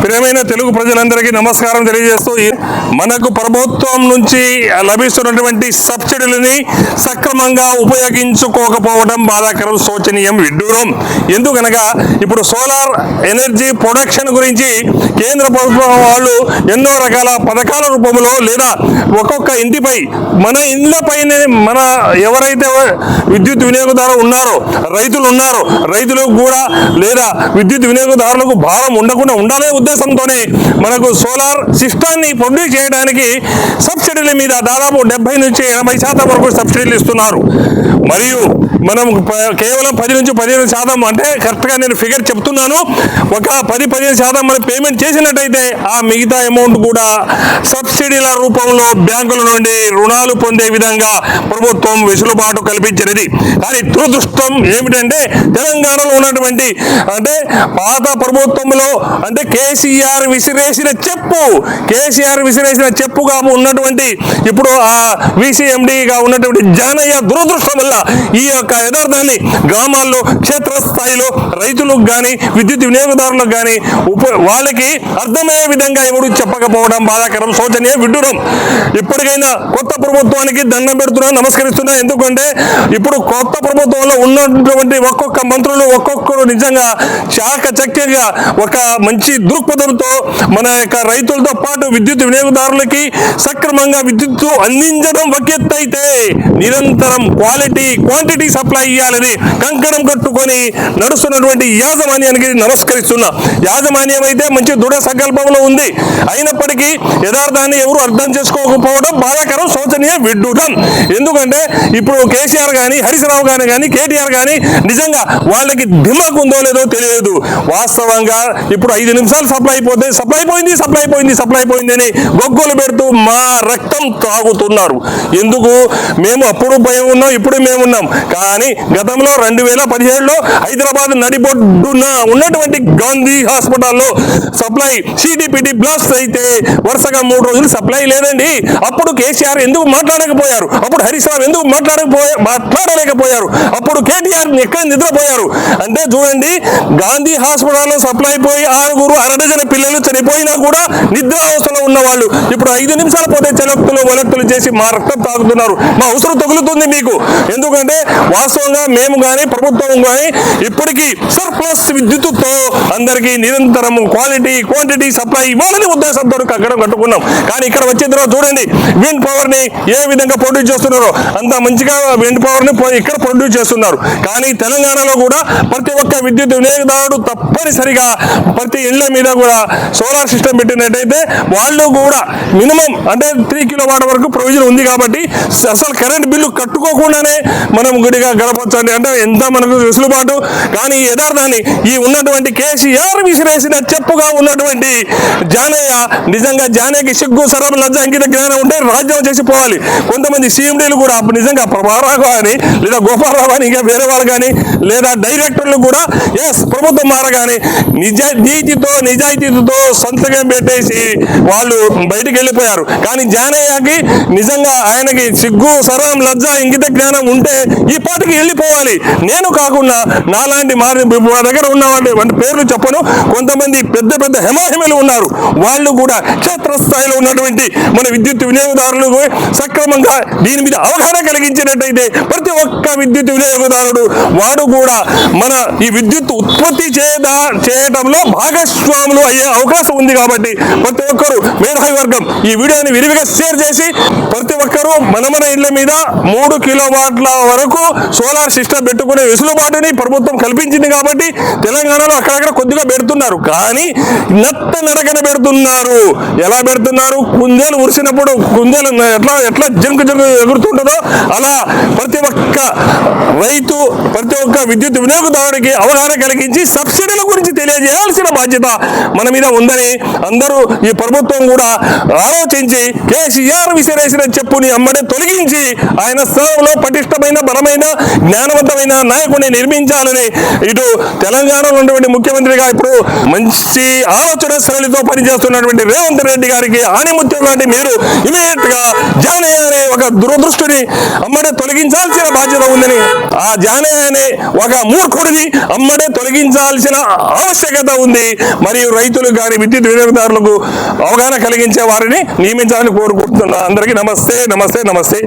ప్రియమైన తెలుగు ప్రజలందరికీ నమస్కారం తెలియజేస్తూ మనకు ప్రభుత్వం నుంచి లభిస్తున్నటువంటి సబ్సిడీలని సక్రమంగా ఉపయోగించుకోకపోవడం బాధాకరం శోచనీయం విడ్డూరం. ఎందుకనగా ఇప్పుడు సోలార్ ఎనర్జీ ప్రొడక్షన్ గురించి కేంద్ర ప్రభుత్వం వాళ్ళు ఎన్నో రకాల పథకాల రూపంలో లేదా ఒక్కొక్క ఇంటిపై మన ఇండ్లపైనే మన ఎవరైతే విద్యుత్ వినియోగదారు ఉన్నారో రైతులు ఉన్నారో రైతులకు కూడా లేదా విద్యుత్ వినియోగదారులకు భారం ఉండకుండా ఉండాలే ఉద్దేశంతోనే మనకు సోలార్ సిస్టాన్ని ప్రొడ్యూస్ చేయడానికి సబ్సిడీల మీద దాదాపు డెబ్బై నుంచి ఎనభై శాతం వరకు సబ్సిడీలు ఇస్తున్నారు. మరియు మనం కేవలం పది నుంచి పదిహేను శాతం అంటే కరెక్ట్గా నేను ఫిగర్ చెప్తున్నాను. ఒక పది పదిహేను శాతం మనం పేమెంట్ చేసినట్టయితే ఆ మిగతా అమౌంట్ కూడా సబ్సిడీల రూపంలో బ్యాంకుల నుండి రుణాలు పొందే విధంగా ప్రభుత్వం వెసులుబాటు కల్పించినది. కానీ దురదృష్టం ఏమిటంటే తెలంగాణలో ఉన్నటువంటి అంటే పాత ప్రభుత్వంలో అంటే కేసీఆర్ విసిరేసిన చెప్పు. కేసీఆర్ విసిరేసిన చెప్పుగా ఉన్నటువంటి ఇప్పుడు ఆ విసిఎండిగా ఉన్నటువంటి జానయ్య దురదృష్టం వల్ల ఈ యొక్క యథార్థాన్ని గ్రామాల్లో క్షేత్రస్థాయిలో రైతులకు కానీ విద్యుత్ వినియోగదారులకు కానీ ఉప వాళ్ళకి అర్థమయ్యే విధంగా ఎవరు చెప్పకపోవడం బాధాకరం శోచనీయ విడ్డూరం. ఇప్పటికైనా కొత్త ప్రభుత్వానికి దండం పెడుతున్నా నమస్కరిస్తున్నా. ఎందుకంటే ఇప్పుడు కొత్త ప్రభుత్వంలో ఉన్నటువంటి ఒక్కొక్క మంత్రులు ఒక్కొక్కరు నిజంగా శాఖ చక్కగా ఒక మంచి దృక్పథంతో మన యొక్క రైతులతో పాటు విద్యుత్ వినియోగదారులకి సక్రమంగా విద్యుత్ అందించడం ఒక అయితే నిరంతరం క్వాలిటీ క్వాంటిటీ సప్లై ఇవ్వాలని కంకణం కట్టుకొని నడుస్తున్నటువంటి యాజమాన్యానికి నమస్కరిస్తున్నా. యాజమాన్యం అయితే మంచి దృఢ సంకల్పంలో ఉంది. అయినప్పటికీ యథార్థాన్ని ఎవరు అర్థం చేసుకోకపోవడం బాధాకరం శోచనీయ విడ్డూరం. ఎందుకంటే ఇప్పుడు కేసీఆర్ కానీ హరీశ్రావు గాని కానీ కేటీఆర్ కానీ నిజంగా వాళ్ళకి దిమాక్ ఉందో లేదో తెలియదు. వాస్తవంగా ఇప్పుడు ఐదు నిమిషాలు సప్లై అయిపోతే సప్లై అయిపోయింది సప్లై అయిపోయింది సప్లై అయిపోయింది అని గొగ్గులు పెడుతూ మా రక్తం తాగుతున్నారు ఎందుకు? మేము అప్పుడు భయం ఉన్నాం ఇప్పుడు మేము ఉన్నాం కానీ గతంలో రెండు వేల పదిహేడులో హైదరాబాద్ నడిబొడ్డున ఉన్నటువంటి గాంధీ హాస్పిటల్లో సప్లై సిడిపిటి బ్లాస్ట్ అయితే వరుసగా మూడు రోజులు సప్లై లేదండి. అప్పుడు కేసీఆర్ ఎందుకు మాట్లాడకపోయారు? అప్పుడు హరీష్ రావు ఎందుకు మాట్లాడకపోయా మాట్లాడలేకపోయారు? అప్పుడు కేటీఆర్ ఎక్కడ నిద్రపోయారు? అంటే చూడండి గాంధీ హాస్పిటల్లో సప్లై పోయి ఆరుగురు అరడజన పిల్లలు చనిపోయినా కూడా నిద్ర అవస్థలో ఉన్నవాళ్ళు. ఇప్పుడు ఐదు నిమిషాలు పోతే చెలక్తులు వలక్తులు చేసి మా రక్తం తాగుతున్నారు. మా అవసరం తగులుతుంది మీకు. ఎందుకంటే వాస్తవంగా మేము కానీ ప్రభుత్వం కానీ ఇప్పటికీ సర్ప్లస్ విద్యుత్తుతో అందరికీ నిరంతరం క్వాలిటీ క్వాంటిటీ సప్లై ఇవ్వాలని ఉద్దేశంతో కగ్గడం కట్టుకున్నాం. కానీ ఇక్కడ వచ్చిన తర్వాత చూడండి విండ్ పవర్ని ఏ విధంగా ప్రొడ్యూస్ చేస్తున్నారో. అంత మంచిగా విండ్ పవర్ని ఇక్కడ ప్రొడ్యూస్ చేస్తున్నారు. కానీ తెలంగాణలో కూడా ప్రతి ఒక్క విద్యుత్ వినియోగదారుడు తప్పనిసరిగా ప్రతి ఇళ్ళ మీద కూడా సోలార్ సిస్టమ్ పెట్టినట్టయితే వాళ్ళు కూడా మినిమం అంటే త్రీ కిలో వాట్ వరకు ప్రొవిజన్ ఉంది కాబట్టి అసలు కరెంట్ బిల్లు కట్టుకోకుండానే మనం గుడిగా గడపచ్చండి. అంటే ఎంత మనకు వెసులుబాటు? కానీ యథార్థాన్ని ఈ ఉన్నటువంటి కేసీఆర్ విసిరేసిన చెప్పుగా ఉన్నటువంటి జానయ్య నిజంగా జానయ్యకి సిగ్గు సరం లజ్జ అంకిత జ్ఞానం ఉంటే రాజ్యం చేసి పోవాలి కొంతమంది సీఎండీలు కూడా నిజంగా ప్రభారావు కానీ లేదా గోపాలరావు కానీ ఇంకా వేరే వాళ్ళు కానీ లేదా డైరెక్టర్లు కూడా ఎస్ ప్రభుత్వం మారగానే నిజ నీతితో నిజాయితీతో సంతకం పెట్టేసి వాళ్ళు బయటికి వెళ్ళిపోయారు. కానీ జానయ్యకి నిజంగా ఆయనకి సిగ్గు సరం లజ్జ ఇంగిత జ్ఞానం ఉంటే ఈ పాటికి వెళ్ళిపోవాలి. నేను కాకుండా నాలాంటి మారి మా దగ్గర ఉన్న వాళ్ళ పేర్లు చెప్పను. కొంతమంది పెద్ద పెద్ద హెమాహిమలు ఉన్నారు. వాళ్ళు కూడా క్షేత్రస్థాయిలో ఉన్నటువంటి మన విద్యుత్ వినియోగదారులు సక్రమంగా దీని మీద అవగాహన కలిగించినట్టయితే ప్రతి ఒక్క విద్యుత్ వినియోగదారుడు వాడు కూడా మన ఈ విద్యుత్ ఉత్పత్తి చేయదా భాగస్వామి భాగస్వాములు అయ్యే అవకాశం ఉంది కాబట్టి ప్రతి ఒక్కరు మేధావి వర్గం ఈ వీడియోని విరివిగా షేర్ చేసి ప్రతి ఒక్కరూ మనమన ఇళ్ళ మీద మూడు కిలోవాట్ల వరకు సోలార్ సిస్టమ్ పెట్టుకునే వెసులుబాటుని ప్రభుత్వం కల్పించింది కాబట్టి తెలంగాణలో అక్కడక్కడ కొద్దిగా పెడుతున్నారు. కానీ నత్త నడకన పెడుతున్నారు. ఎలా పెడుతున్నారు? కుందేలు ఉరిసినప్పుడు కుందేలు ఎట్లా ఎట్లా జంకు జంకు ఎగురుతుంటుందో అలా ప్రతి ఒక్క రైతు ప్రతి ఒక్క విద్యుత్ వినియోగదారుడికి అవగాహన కలిగించి సబ్సిడీల గురించి తెలియజేయాల్సిన బాధ్యత మన మీద ఉందని అందరూ ఈ ప్రభుత్వం కూడా ఆలోచించి కేసీఆర్ విసిరేసిన చెప్పుని అమ్మడే తొలగించి ఆయన స్థానంలో పటిష్టమైన బలమైన జ్ఞానవంతమైన నాయకుడిని నిర్మించాలని ఇటు తెలంగాణలో ఉన్నటువంటి ముఖ్యమంత్రిగా ఇప్పుడు మంచి ఆలోచన శైలితో పనిచేస్తున్నటువంటి రేవంత్ రెడ్డి గారికి ఆణిముత్యం లాంటి మీరు ఇమీడియట్గా జానయ్య అనే ఒక దురదృష్టిని అమ్మడే తొలగించాల్సిన బాధ్యత ఉందని ఆ జానయ్య అనే ఒక మూర్ఖుడిని అమ్మడే తొలగించాల్సిన ఆవశ్యకత ఉంది. మరియు రైతులకు కానీ విద్యుత్ వినియోగదారులకు అవగాహన కలిగించే వారిని నియమించాలని కోరుకుంటున్నాను అందరికీ నమస్తే నమస్తే నమస్తే.